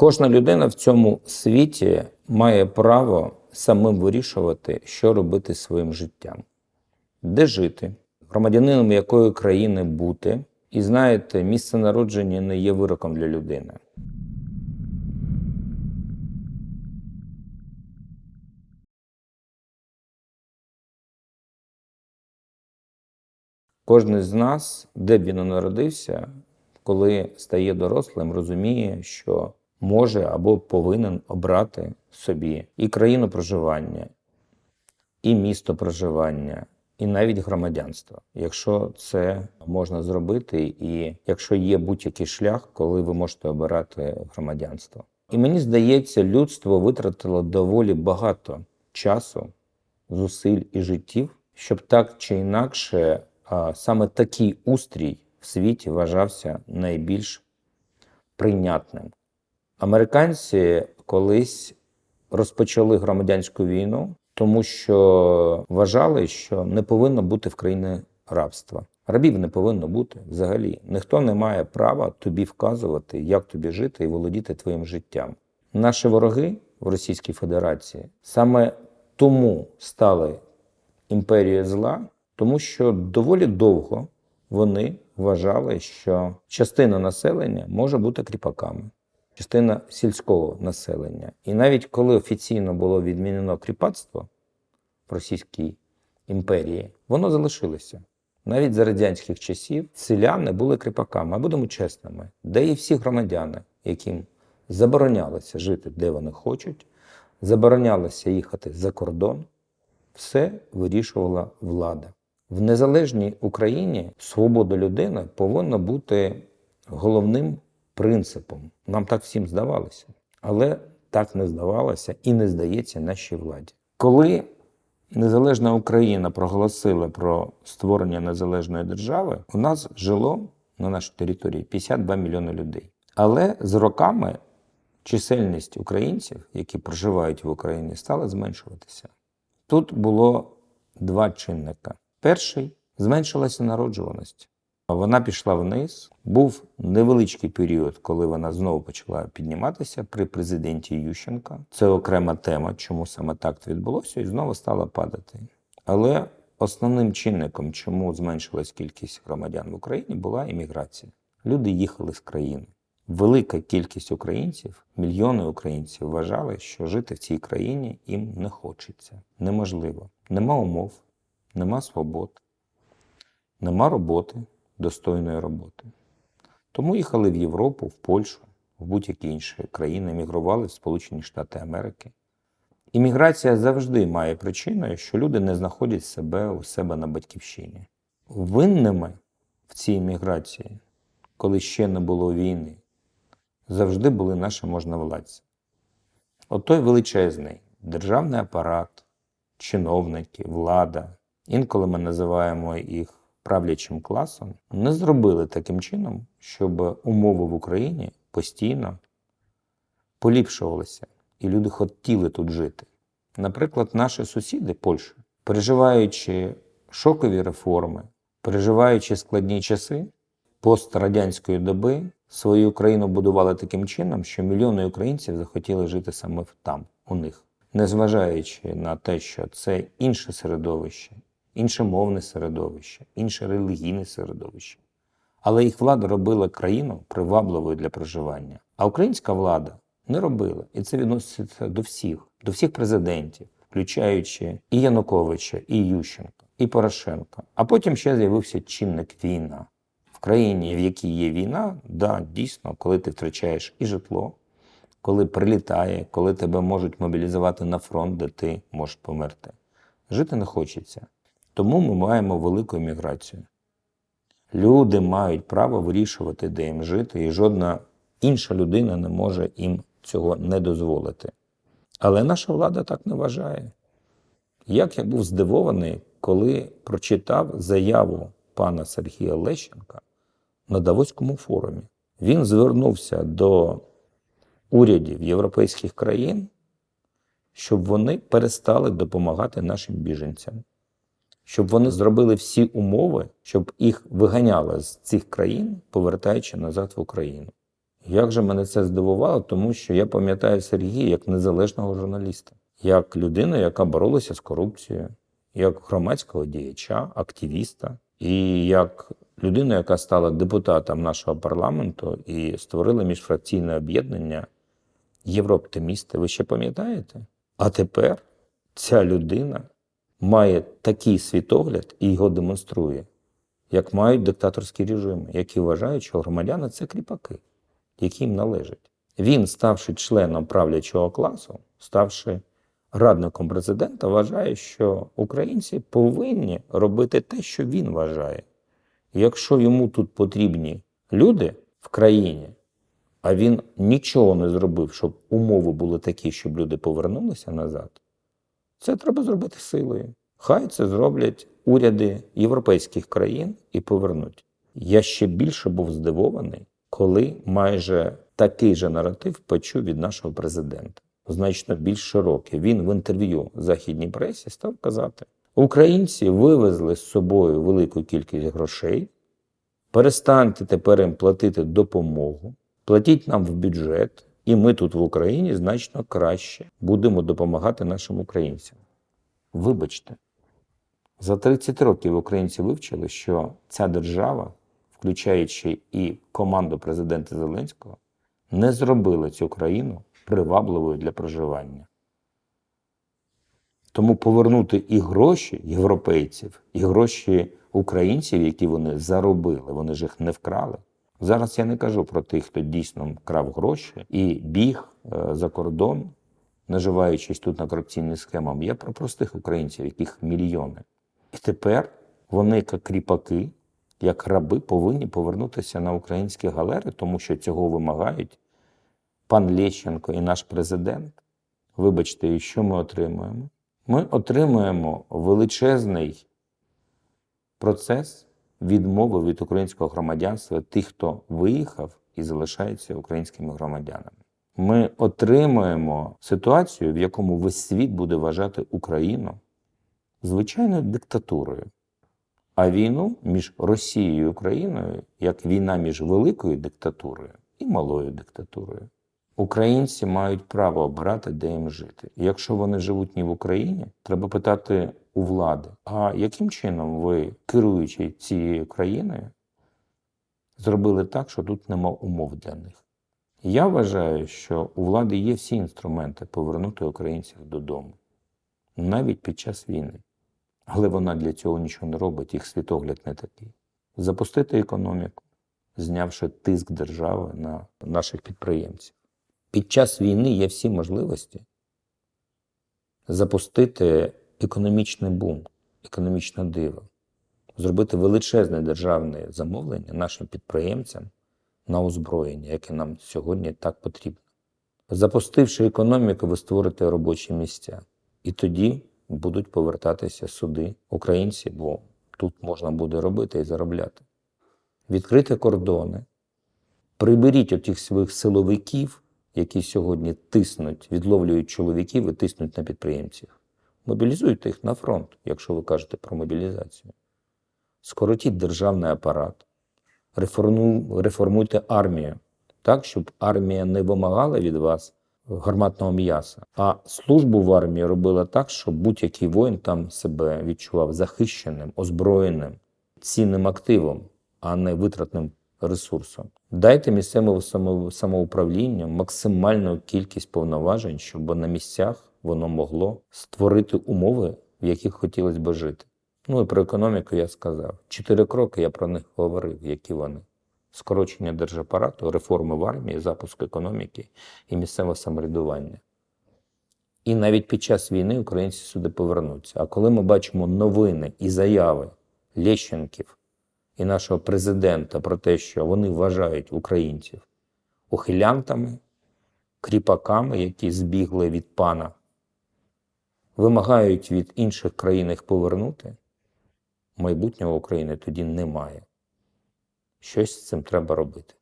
Кожна людина в цьому світі має право самим вирішувати, що робити своїм життям, де жити, громадянином якої країни бути. І знаєте, місце народження не є вироком для людини. Кожен з нас, де б він народився, коли стає дорослим, розуміє, що може або повинен обрати собі і країну проживання, і місто проживання, і навіть громадянство, якщо це можна зробити, і якщо є будь-який шлях, коли ви можете обирати громадянство. І мені здається, людство витратило доволі багато часу, зусиль і життів, щоб так чи інакше саме такий устрій в світі вважався найбільш прийнятним. Американці колись розпочали громадянську війну, тому що вважали, що не повинно бути в країні рабства. Рабів не повинно бути взагалі. Ніхто не має права тобі вказувати, як тобі жити і володіти твоїм життям. Наші вороги в Російській Федерації саме тому стали імперією зла, тому що доволі довго вони вважали, що частина населення може бути кріпаками частина сільського населення. І навіть коли офіційно було відмінено кріпацтво в Російській імперії, воно залишилося. Навіть за радянських часів селяни були кріпаками, а будемо чесними, де і всі громадяни, яким заборонялося жити, де вони хочуть, заборонялося їхати за кордон, все вирішувала влада. В незалежній Україні свобода людини повинна бути головним принципом. Нам так всім здавалося. Але так не здавалося і не здається нашій владі. Коли незалежна Україна проголосила про створення незалежної держави, у нас жило на нашій території 52 мільйони людей. Але з роками чисельність українців, які проживають в Україні, стала зменшуватися. Тут було два чинника. Перший зменшилася народжуваність. Вона пішла вниз. Був невеличкий період, коли вона знову почала підніматися при президенті Ющенка. Це окрема тема, чому саме так відбулося, і знову стала падати. Але основним чинником, чому зменшилась кількість громадян в Україні, була імміграція. Люди їхали з країни. Велика кількість українців, мільйони українців вважали, що жити в цій країні їм не хочеться. Неможливо. Нема умов, нема свобод, нема роботи достойної роботи. Тому їхали в Європу, в Польщу, в будь-які інші країни, мігрували в Сполучені Штати Америки. Імміграція завжди має причиною, що люди не знаходять себе у себе на батьківщині. Винними в цій імміграції, коли ще не було війни, завжди були наші можновладці. Отой величезний державний апарат, чиновники, влада. Інколи ми називаємо їх правлячим класом не зробили таким чином, щоб умови в Україні постійно поліпшувалися, і люди хотіли тут жити. Наприклад, наші сусіди Польща, переживаючи шокові реформи, переживаючи складні часи пострадянської доби, свою країну будували таким чином, що мільйони українців захотіли жити саме там, у них, незважаючи на те, що це інше середовище, інше мовне середовище, інше релігійне середовище. Але їх влада робила країну привабливою для проживання. А українська влада не робила. І це відноситься до всіх, до всіх президентів, включаючи і Януковича, і Ющенка, і Порошенка. А потім ще з'явився чинник війна. В країні, в якій є війна, да, дійсно, коли ти втрачаєш і житло, коли прилітає, коли тебе можуть мобілізувати на фронт, де ти можеш померти. Жити не хочеться. Тому ми маємо велику еміграцію. Люди мають право вирішувати, де їм жити, і жодна інша людина не може їм цього не дозволити. Але наша влада так не вважає. Як я був здивований, коли прочитав заяву пана Сергія Лещенка на Давоському форумі. Він звернувся до урядів європейських країн, щоб вони перестали допомагати нашим біженцям щоб вони зробили всі умови, щоб їх виганяли з цих країн, повертаючи назад в Україну. Як же мене це здивувало, тому що я пам'ятаю Сергія як незалежного журналіста, як людину, яка боролася з корупцією, як громадського діяча, активіста, і як людину, яка стала депутатом нашого парламенту і створила міжфракційне об'єднання Єврооптимісти. Ви ще пам'ятаєте? А тепер ця людина має такий світогляд і його демонструє, як мають диктаторські режими, які вважають, що громадяни це кріпаки, які їм належать. Він, ставши членом правлячого класу, ставши радником президента, вважає, що українці повинні робити те, що він вважає. Якщо йому тут потрібні люди в країні, а він нічого не зробив, щоб умови були такі, щоб люди повернулися назад, це треба зробити силою. Хай це зроблять уряди європейських країн і повернуть. Я ще більше був здивований, коли майже такий же наратив почув від нашого президента. Значно більш широкий. Він в інтерв'ю західній пресі став казати: Українці вивезли з собою велику кількість грошей, перестаньте тепер їм платити допомогу, платіть нам в бюджет, і ми тут в Україні значно краще будемо допомагати нашим українцям. Вибачте, за 30 років українці вивчили, що ця держава, включаючи і команду президента Зеленського, не зробила цю країну привабливою для проживання. Тому повернути і гроші європейців, і гроші українців, які вони заробили, вони ж їх не вкрали. Зараз я не кажу про тих, хто дійсно вкрав гроші і біг е, за кордон, наживаючись тут на корупційних схемах. Я про простих українців, яких мільйони. І тепер вони, як кріпаки, як раби, повинні повернутися на українські галери, тому що цього вимагають пан Лещенко і наш президент. Вибачте, і що ми отримуємо? Ми отримуємо величезний процес відмови від українського громадянства тих, хто виїхав і залишається українськими громадянами. Ми отримуємо ситуацію, в якому весь світ буде вважати Україну звичайною диктатурою, а війну між Росією і Україною як війна між великою диктатурою і малою диктатурою. Українці мають право обирати, де їм жити. Якщо вони живуть не в Україні, треба питати у влади, а яким чином ви, керуючи цією країною, зробили так, що тут нема умов для них? Я вважаю, що у влади є всі інструменти повернути українців додому, навіть під час війни. Але вона для цього нічого не робить, їх світогляд не такий. Запустити економіку, знявши тиск держави на наших підприємців. Під час війни є всі можливості запустити економічний бум, економічне диво, зробити величезне державне замовлення нашим підприємцям на озброєння, яке нам сьогодні так потрібно. Запустивши економіку, ви створите робочі місця. І тоді будуть повертатися суди українці, бо тут можна буде робити і заробляти. Відкрити кордони, приберіть отих своїх силовиків, які сьогодні тиснуть, відловлюють чоловіків і тиснуть на підприємців. Мобілізуйте їх на фронт, якщо ви кажете про мобілізацію. Скоротіть державний апарат, реформу- реформуйте армію так, щоб армія не вимагала від вас гарматного м'яса, а службу в армії робила так, щоб будь-який воїн там себе відчував захищеним, озброєним, цінним активом, а не витратним ресурсом. Дайте місцевому само- самоуправлінню максимальну кількість повноважень, щоб на місцях воно могло створити умови, в яких хотілося б жити. Ну і про економіку я сказав. Чотири кроки я про них говорив, які вони. Скорочення держапарату, реформи в армії, запуск економіки і місцеве самоврядування. І навіть під час війни українці сюди повернуться. А коли ми бачимо новини і заяви Лещенків і нашого президента про те, що вони вважають українців ухилянтами, кріпаками, які збігли від пана, вимагають від інших країн їх повернути, майбутнього України тоді немає. Щось з цим треба робити.